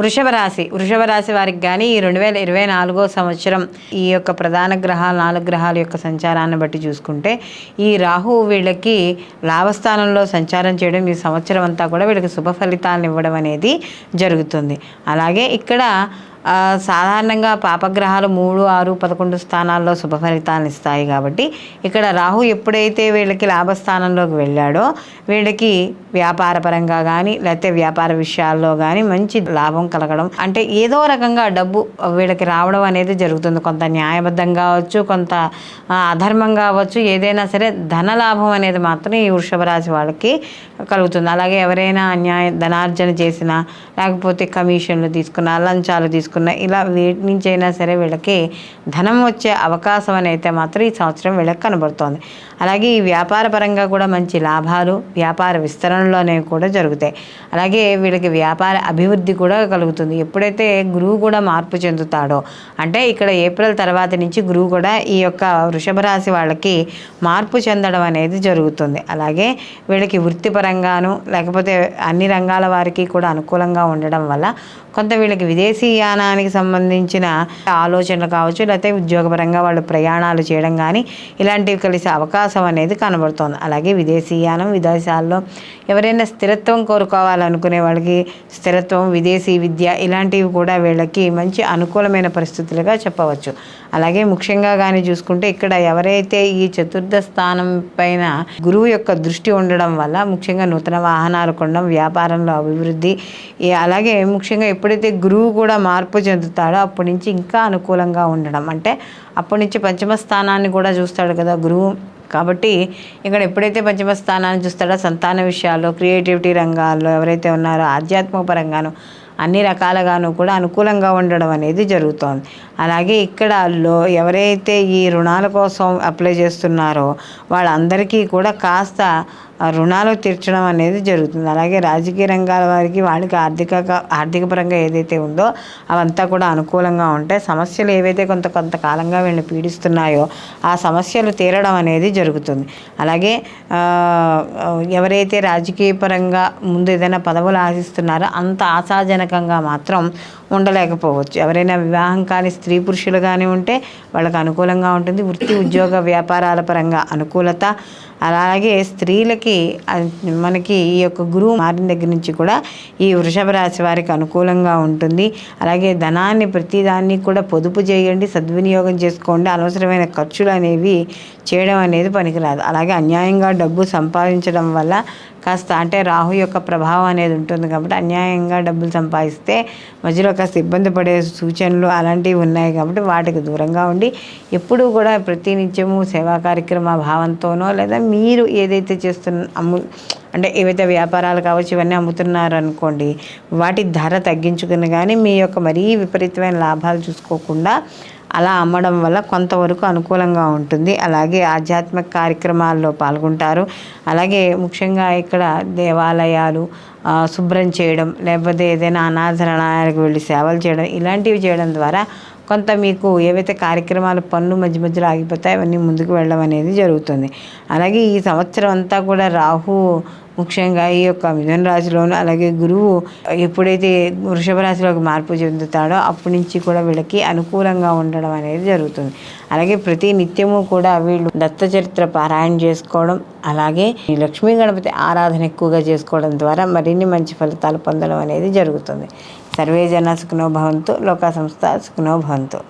వృషభ రాశి వృషభ రాశి వారికి కానీ ఈ రెండు వేల ఇరవై నాలుగో సంవత్సరం ఈ యొక్క ప్రధాన గ్రహాలు నాలుగు గ్రహాల యొక్క సంచారాన్ని బట్టి చూసుకుంటే ఈ రాహు వీళ్ళకి లాభస్థానంలో సంచారం చేయడం ఈ సంవత్సరం అంతా కూడా వీళ్ళకి శుభ ఫలితాలను ఇవ్వడం అనేది జరుగుతుంది. అలాగే ఇక్కడ సాధారణంగా పాపగ్రహాలు మూడు ఆరు పదకొండు స్థానాల్లో శుభ ఫలితాలను ఇస్తాయి కాబట్టి ఇక్కడ రాహు ఎప్పుడైతే వీళ్ళకి లాభస్థానంలోకి వెళ్ళాడో వీళ్ళకి వ్యాపారపరంగా కానీ లేకపోతే వ్యాపార విషయాల్లో కానీ మంచి లాభం కలగడం. అంటే ఏదో రకంగా డబ్బు వీళ్ళకి రావడం అనేది జరుగుతుంది. కొంత న్యాయబద్ధంగా అవచ్చు కొంత అధర్మంగా అధర్మం కావచ్చు ఏదైనా సరే ధన లాభం అనేది మాత్రం ఈ వృషభ రాశి వాళ్ళకి కలుగుతుంది. అలాగే ఎవరైనా అన్యాయ ధనార్జన చేసినా లేకపోతే కమిషన్లు తీసుకున్నా లంచాలు తీసుకున్నా ఇలా వేటి నుంచి అయినా సరే వీళ్ళకి ధనం వచ్చే అవకాశం అని అయితే మాత్రం ఈ సంవత్సరం వీళ్ళకి కనబడుతోంది. అలాగే ఈ వ్యాపార పరంగా కూడా మంచి లాభాలు వ్యాపార విస్తరణలోనే కూడా జరుగుతాయి. అలాగే వీళ్ళకి వ్యాపార అభివృద్ధి కూడా కలుగుతుంది. ఎప్పుడైతే గురువు కూడా మార్పు చెందుతాడో అంటే ఇక్కడ ఏప్రిల్ తర్వాత నుంచి గురువు కూడా ఈ యొక్క వృషభ రాశి వాళ్ళకి మార్పు చెందడం అనేది జరుగుతుంది. అలాగే వీళ్ళకి వృత్తిపరంగాను లేకపోతే అన్ని రంగాల వారికి కూడా అనుకూలంగా ఉండడం వల్ల కొంత వీళ్ళకి విదేశీయానానికి సంబంధించిన ఆలోచనలు కావచ్చు లేకపోతే ఉద్యోగపరంగా వాళ్ళు ప్రయాణాలు చేయడం కానీ ఇలాంటివి కలిసే అవకాశం అనేది కనబడుతోంది. అలాగే విదేశీయానం విదేశాల్లో ఎవరైనా స్థిరత్వం కోరుకోవాలనుకునే వాళ్ళకి స్థిరత్వం విదేశీ విద్య ఇలాంటివి కూడా వీళ్ళకి మంచి అనుకూలమైన పరిస్థితులుగా చెప్పవచ్చు. అలాగే ముఖ్యంగా కానీ చూసుకుంటే ఇక్కడ ఎవరైతే ఈ చతుర్థ స్థానం పైన గురువు యొక్క దృష్టి ఉండడం వల్ల ముఖ్యంగా నూతన వాహనాలు కొనడం వ్యాపారంలో అభివృద్ధి అలాగే ముఖ్యంగా ఎప్పుడైతే గురువు కూడా మార్పు చెందుతాడో అప్పటి నుంచి ఇంకా అనుకూలంగా ఉండడం. అంటే అప్పటి నుంచి పంచమ స్థానాన్ని కూడా చూస్తాడు కదా గురువు. కాబట్టి ఇక్కడ ఎప్పుడైతే పంచమ స్థానాన్ని చూస్తాడో సంతాన విషయాల్లో క్రియేటివిటీ రంగాల్లో ఎవరైతే ఉన్నారో ఆధ్యాత్మిక పరంగాను అన్ని రకాలుగాను కూడా అనుకూలంగా ఉండడం అనేది జరుగుతోంది. అలాగే ఇక్కడ ఎవరైతే ఈ రుణాల కోసం అప్లై చేస్తున్నారో వాళ్ళందరికీ కూడా కాస్త రుణాలు తీర్చడం అనేది జరుగుతుంది. అలాగే రాజకీయ రంగాల వారికి వాళ్ళకి ఆర్థిక ఆర్థిక పరంగా ఏదైతే ఉందో అవంతా కూడా అనుకూలంగా ఉంటాయి సమస్యలు ఏవైతే కొంత కొంతకాలంగా వీళ్ళని పీడిస్తున్నాయో ఆ సమస్యలు తీరడం అనేది జరుగుతుంది. అలాగే ఎవరైతే రాజకీయ పరంగా ముందు ఏదైనా పదవులు ఆశిస్తున్నారో అంత ఆశాజన జనకంగా మాత్రం ఉండలేకపోవచ్చు. ఎవరైనా వివాహం కాని స్త్రీ పురుషులు కానీ ఉంటే వాళ్ళకు అనుకూలంగా ఉంటుంది. వృత్తి ఉద్యోగ వ్యాపారాల పరంగా అనుకూలత. అలాగే స్త్రీలకి మనకి ఈ యొక్క గురువు మారిన దగ్గర నుంచి కూడా ఈ వృషభ రాశి వారికి అనుకూలంగా ఉంటుంది. అలాగే ధనాన్ని ప్రతిదాన్ని కూడా పొదుపు చేయండి సద్వినియోగం చేసుకోండి. అనవసరమైన ఖర్చులు అనేవి చేయడం అనేది పనికిరాదు. అలాగే అన్యాయంగా డబ్బు సంపాదించడం వల్ల కాస్త అంటే రాహు యొక్క ప్రభావం అనేది ఉంటుంది కాబట్టి అన్యాయంగా డబ్బులు సంపాదిస్తే మధ్యలో కాస్త ఇబ్బంది పడే సూచనలు అలాంటివి ఉన్నాయి కాబట్టి వాటికి దూరంగా ఉండి ఎప్పుడూ కూడా ప్రతినిత్యము సేవా కార్యక్రమ భావంతోనో లేదా మీరు ఏదైతే చేస్తున్న అమ్ము అంటే ఏవైతే వ్యాపారాలు కావచ్చు ఇవన్నీ అమ్ముతున్నారు అనుకోండి వాటి ధర తగ్గించుకుని కానీ మీ యొక్క మరీ విపరీతమైన లాభాలు చూసుకోకుండా అలా అమ్మడం వల్ల కొంతవరకు అనుకూలంగా ఉంటుంది. అలాగే ఆధ్యాత్మిక కార్యక్రమాల్లో పాల్గొంటారు. అలాగే ముఖ్యంగా ఇక్కడ దేవాలయాలు శుభ్రం చేయడం లేకపోతే ఏదైనా అనాథరణాలకు వెళ్ళి సేవలు చేయడం ఇలాంటివి చేయడం ద్వారా కొంత మీకు ఏవైతే కార్యక్రమాలు పనులు మధ్య మధ్యలో ఆగిపోతాయి అవన్నీ ముందుకు వెళ్ళడం అనేది జరుగుతుంది. అలాగే ఈ సంవత్సరం అంతా కూడా రాహు ముఖ్యంగా ఈ యొక్క మిథున రాశిలోను అలాగే గురువు ఎప్పుడైతే వృషభ రాశిలోకి మార్పు చెందుతాడో అప్పటి నుంచి కూడా వీళ్ళకి అనుకూలంగా ఉండడం అనేది జరుగుతుంది. అలాగే ప్రతి నిత్యము కూడా వీళ్ళు దత్త చరిత్ర పారాయణ చేసుకోవడం అలాగే ఈ లక్ష్మీ గణపతి ఆరాధన ఎక్కువగా చేసుకోవడం ద్వారా మరిన్ని మంచి ఫలితాలు పొందడం అనేది జరుగుతుంది. సర్వే జన సుఖనో భవంతు లోకా సంస్థ సుఖనో భవంతు.